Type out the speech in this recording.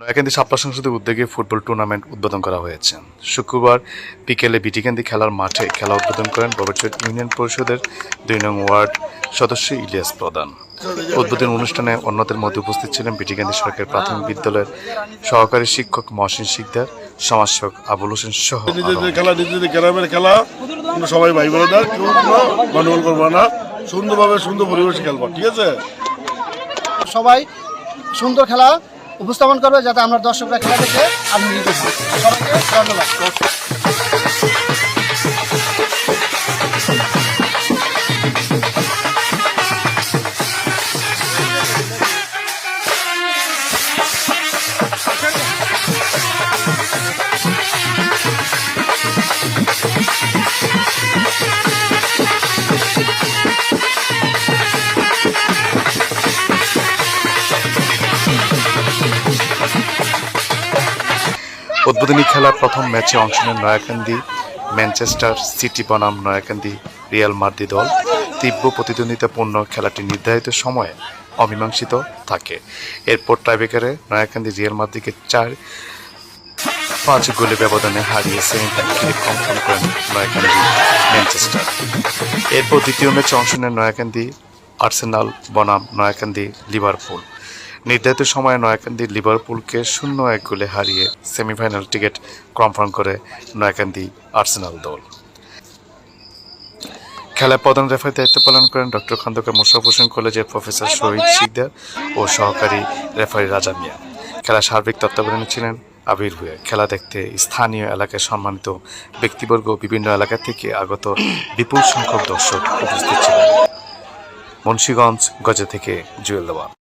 নয়াকান্দি শাপলা সংসদের উদ্যোগে football tournament উদ্বোধন করা হয়েছে। শুক্রবার বিকেলে বিটিকান্দি খেলার মাঠে খেলা উদ্বোধন করেন ববেরচর ইউনিয়ন পরিষদের দুই নং ওয়ার্ড সদস্য ইলিয়াস প্রধান। উদ্বোধন অনুষ্ঠানে অন্যদের মধ্যে উপস্থিত ছিলেন বিটিকান্দি সরকারি প্রাথমিক বিদ্যালয়ের সহকারী শিক্ষক মহসিন শিকদার সমাজসেবক আবুল হোসেন সহ নিজেদের খেলা নিজেদের গ্রামের খেলা। সবাই ভাই বোনেরা কেউ গন্ডগোল করব না। সুন্দরভাবে সুন্দর পরিবেশে খেলব ঠিক আছে? সবাই সুন্দর খেলা উপস্থাপন করবে যাতে আমরা দর্শকরা খেলা দেখে হই। সবাইকে ধন্যবাদ। উদ্বোধনী খেলার প্রথম ম্যাচে অংশ নেন নয়াকান্দি, ম্যানচেস্টার সিটি বনাম নয়াকান্দি, রিয়াল মার্দি দল। তীব্র প্রতিদ্বন্দ্বিতাপূর্ণ খেলাটি নির্ধারিত সময়ে অমীমাংসিত থাকে। এরপর টাইব্রেকারে নয়াকান্দি রিয়াল মার্দিকে চার পাঁচ গোলে ব্যবধানে হারিয়ে সেমিফাইনালে কনফার্ম করেন নয়াকান্দি, ম্যানচেস্টার। এরপর দ্বিতীয় ম্যাচে অংশ নেন নয়াকান্দি, আর্সেনাল বনাম নয়াকান্দি, লিভারপুল। নির্ধারিত সময়ে নয়াকান্দি লিভারপুলকে শূন্য এক গোলে হারিয়ে সেমিফাইনাল টিকিট কনফার্ম করে নয়াকান্দি আর্সেনাল দল। খেলায় প্রধান রেফারি দায়িত্ব পালন করেন ডক্টর খন্দকার মোশারফ হোসেন কলেজের প্রফেসর শহীদ শিকদার ও সহকারী রেফারি রাজা মিয়া। খেলা সার্বিক তত্ত্বাবধানে ছিলেন আবির ভুয়া খেলা দেখতে স্থানীয় এলাকায় সম্মানিত ব্যক্তিবর্গ বিভিন্ন এলাকা থেকে আগত বিপুল সংখ্যক দর্শক উপস্থিত ছিলেন। মুন্সীগঞ্জ গজে থেকে জুয়েল দেওয়ান।